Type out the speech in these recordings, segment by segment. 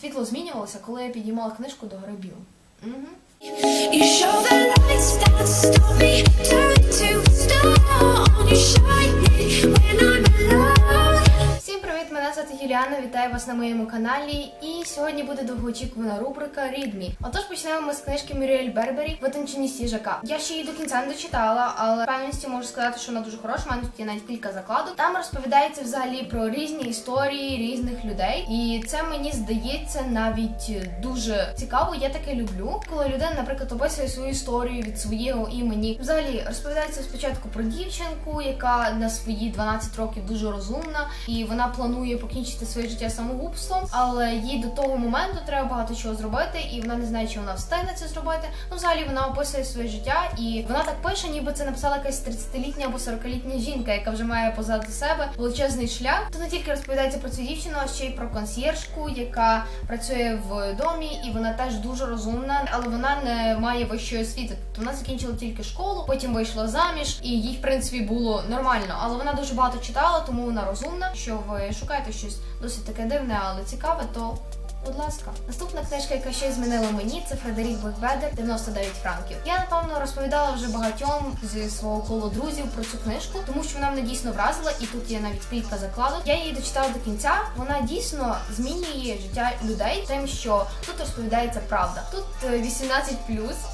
Світло змінювалося, коли я підіймала книжку до грибів. Угу. You звати Юліана. Вітаю вас на моєму каналі. І сьогодні буде довгоочікувана рубрика Me. Отож почнемо ми з книжки Мюріель Бербері Витончені сіжака. Я ще її до кінця не дочитала, але в певності можу сказати, що вона дуже хороша. У мене тут є навіть кілька закладок. Там розповідається взагалі про різні історії різних людей, і це мені здається навіть дуже цікаво. Я таке люблю, коли людина, наприклад, описує свою історію від свого імені. Взагалі розповідається спочатку про дівчинку, яка на свої 12 років дуже розумна, і вона планує покінчити своє життя самогубством, але їй до того моменту треба багато чого зробити, і вона не знає, чи вона встигне це зробити. Ну, взагалі, вона описує своє життя, і вона так пише, ніби це написала якась 30-літня або 40-літня жінка, яка вже має позаду себе величезний шлях. То не тільки розповідається про цю дівчину, а ще й про консьєржку, яка працює в домі, і вона теж дуже розумна, але вона не має вищої освіти. Тобто вона закінчила тільки школу, потім вийшла заміж, і їй в принципі було нормально. Але вона дуже багато читала, тому вона розумна. Що ви шукаєте щось досить таке дивне, але цікаве, то. Будь ласка, наступна книжка, яка ще змінила мені, це Фредерік Бекбедер 99 франків. Я напевно розповідала вже багатьом зі свого коло друзів про цю книжку, тому що вона мене дійсно вразила, і тут є навіть кілька закладок. Я її дочитала до кінця. Вона дійсно змінює життя людей, тим, що тут розповідається правда. Тут е, 18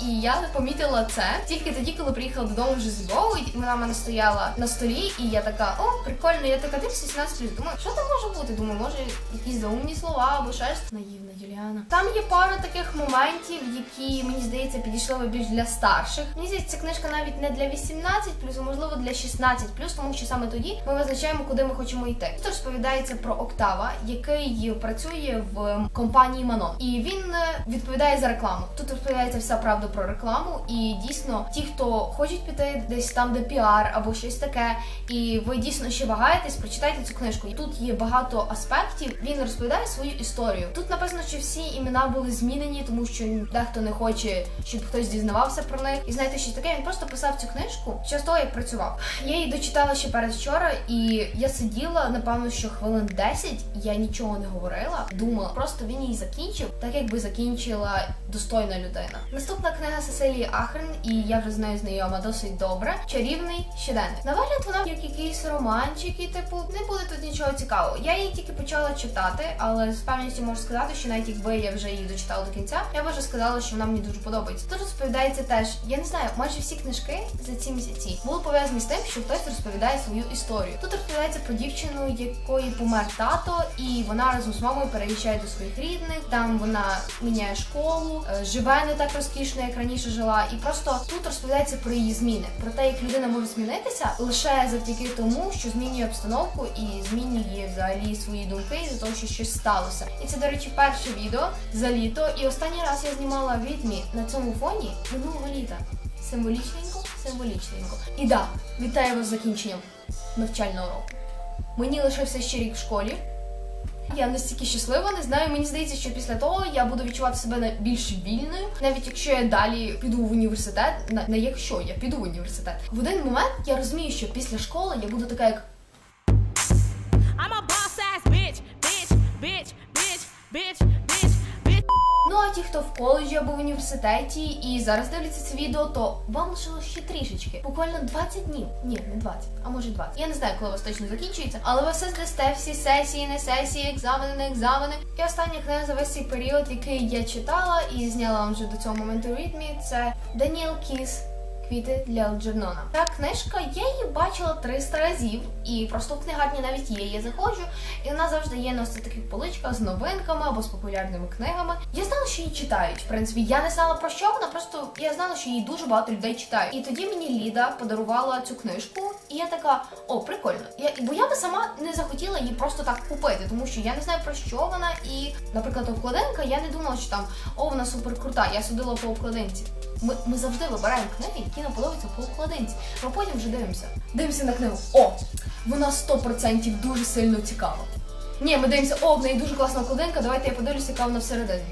і я помітила це тільки тоді, коли приїхала додому вже з Львову, і вона в мене стояла на столі, і я така, о, прикольно, я така дивлюся 18 Думаю, що там може бути? Думаю, може якісь заумні слова або щось. Наївна Юліана. Там є пара таких моментів, які мені здається підійшли би більш для старших. Мені здається, ця книжка навіть не для 18 а можливо для 16 тому що саме тоді ми визначаємо, куди ми хочемо йти. Тут розповідається про Октава, який працює в компанії Манон, і він е, відповідає за рекламу. Тут розповідається вся правда про рекламу, і дійсно ті, хто хочуть піти десь там, де піар або щось таке, і ви дійсно ще вагаєтесь, прочитайте цю книжку. Тут є багато аспектів. Він розповідає свою історію. Тут написано, що всі імена були змінені, тому що дехто не хоче, щоб хтось дізнавався про них. І знаєте, що таке? Він просто писав цю книжку ще того, як працював. Я її дочитала ще передвчора, і я сиділа, напевно, що хвилин 10, я нічого не говорила, думала. Просто він її закінчив, так якби закінчила достойна людина. Наступна книга Сесилії Ахрен, і я вже з нею знайома досить добре. Чарівний щоденник. На вигляд вона як якийсь романчик, і типу не буде тут нічого цікавого. Я її тільки почала читати, але з певністю можу сказати, що навіть якби я вже її дочитала до кінця, я б вже сказала, що вона мені дуже подобається. Тут розповідається теж, я не знаю, майже всі книжки за ці місяці були пов'язані з тим, що хтось розповідає свою історію. Тут розповідається про дівчину, якої помер тато, і вона разом з мамою переїжджає до своїх рідних. Там вона міняє школу, е, живе не так розкішно, як раніше жила. І просто тут розповідається про її зміни, про те, як людина може змінитися лише завдяки тому, що змінює обстановку і змінює взагалі свої думки за того, що щось сталося. І це, до речі, перше відео за літо. І останній раз я знімала відмі на цьому фоні минулого літа. Символічненько, символічненько. І да, вітаю вас з закінченням навчального року. Мені лишився ще рік в школі. Я настільки щаслива, не знаю. Мені здається, що після того я буду відчувати себе більш вільною, навіть якщо я далі піду в університет. Не якщо я піду в університет. В один момент я розумію, що після школи я буду така, як bitch, bitch, bitch. Ну а ті, хто в коледжі або в університеті і зараз дивляться це відео, то вам лишилось ще трішечки. Буквально 20 днів. Ні, не 20, а може й 20. Я не знаю, коли у вас точно закінчується, але ви все здасте всі сесії, не сесії, екзамени, не екзамени. І остання книга за весь цей період, який я читала і зняла вам вже до цього моменту ритмі, це Даніел Кіс. Квіти для Алджернона. Та книжка, я її бачила 300 разів, і просто в книгарні навіть є. Я заходжу, і вона завжди є на таких поличках з новинками або з популярними книгами. Я знала, що її читають. В принципі, я не знала про що вона, просто я знала, що її дуже багато людей читають. І тоді мені Ліда подарувала цю книжку, і я така: о, прикольно. Я бо я би сама не захотіла її просто так купити, тому що я не знаю про що вона. І, наприклад, обкладинка, я не думала, що там о, вона супер крута. Я судила по обкладинці. Ми, ми завжди вибираємо книги, які нам подобаються по обкладинці. А потім вже дивимося. Дивимося на книгу. О, вона 100% дуже сильно цікава. Ні, ми дивимося, о, в неї дуже класна обкладинка, давайте я подивлюся, яка вона всередині.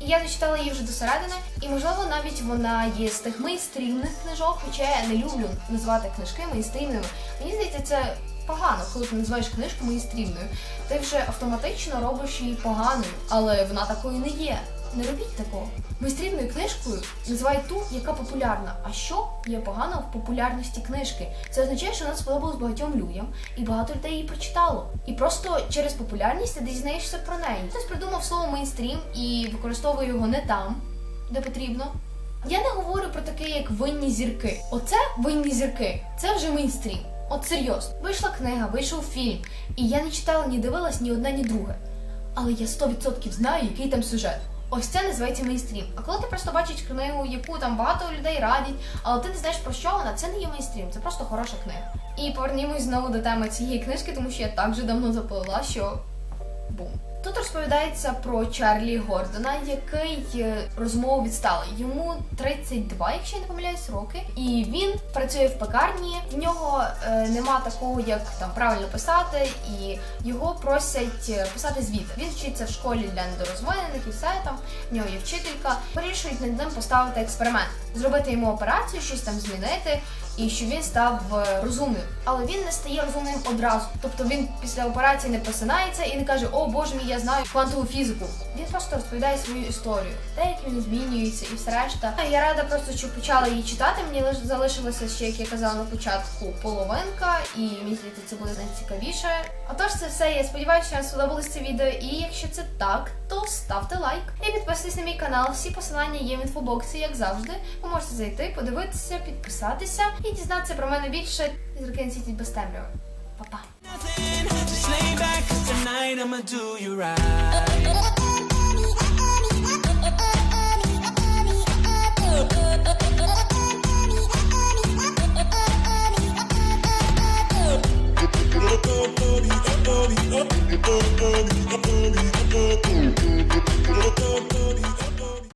І я дочитала її вже до середини, і можливо навіть вона є з тих мейнстрімних книжок, хоча я не люблю називати книжки мейнстрімними. Мені здається, це погано, коли ти називаєш книжку мейнстрімною. Ти вже автоматично робиш її поганою, але вона такою не є. Не робіть такого. Мейнстрімною книжкою називають ту, яка популярна. А що є погано в популярності книжки? Це означає, що вона сподобалась багатьом людям, і багато людей її прочитало. І просто через популярність ти дізнаєшся про неї. Хтось придумав слово мейнстрім і використовує його не там, де потрібно. Я не говорю про таке, як винні зірки. Оце винні зірки. Це вже мейнстрім. От серйозно. Вийшла книга, вийшов фільм, і я не читала, ні дивилась ні одне, ні друге. Але я 100% знаю, який там сюжет. Ось це називається мейнстрім. А коли ти просто бачиш книгу, яку там багато людей радять, але ти не знаєш про що вона, це не є мейнстрім, це просто хороша книга. І повернімось знову до теми цієї книжки, тому що я так же давно заплила, що бум. Розповідається про Чарлі Гордона, який е, розмову відсталий. Йому 32, якщо я не помиляюсь, роки. І він працює в пекарні. В нього е, нема такого, як там правильно писати, і його просять е, писати звіти. Він вчиться в школі для недорозвинених і все там. В нього є вчителька. Вирішують над ним поставити експеримент, зробити йому операцію, щось там змінити. І щоб він став е, розумним, але він не стає розумним одразу. Тобто він після операції не просинається і не каже: О Боже мій, я знаю квантову фізику. Він просто розповідає свою історію, те, як він змінюється, і все решта. Я рада просто, що почала її читати. Мені лиш залишилося ще, як я казала на початку, половинка, і здається, це буде найцікавіше. Отож, це все. Я сподіваюся, що вам сподобалось це відео. І якщо це так, то ставте лайк і підписуйтесь на мій канал. Всі посилання є в інфобоксі, як завжди. Ви можете зайти, подивитися, підписатися і дізнатися про мене більше. Зірки не світять без темряви. Па-па!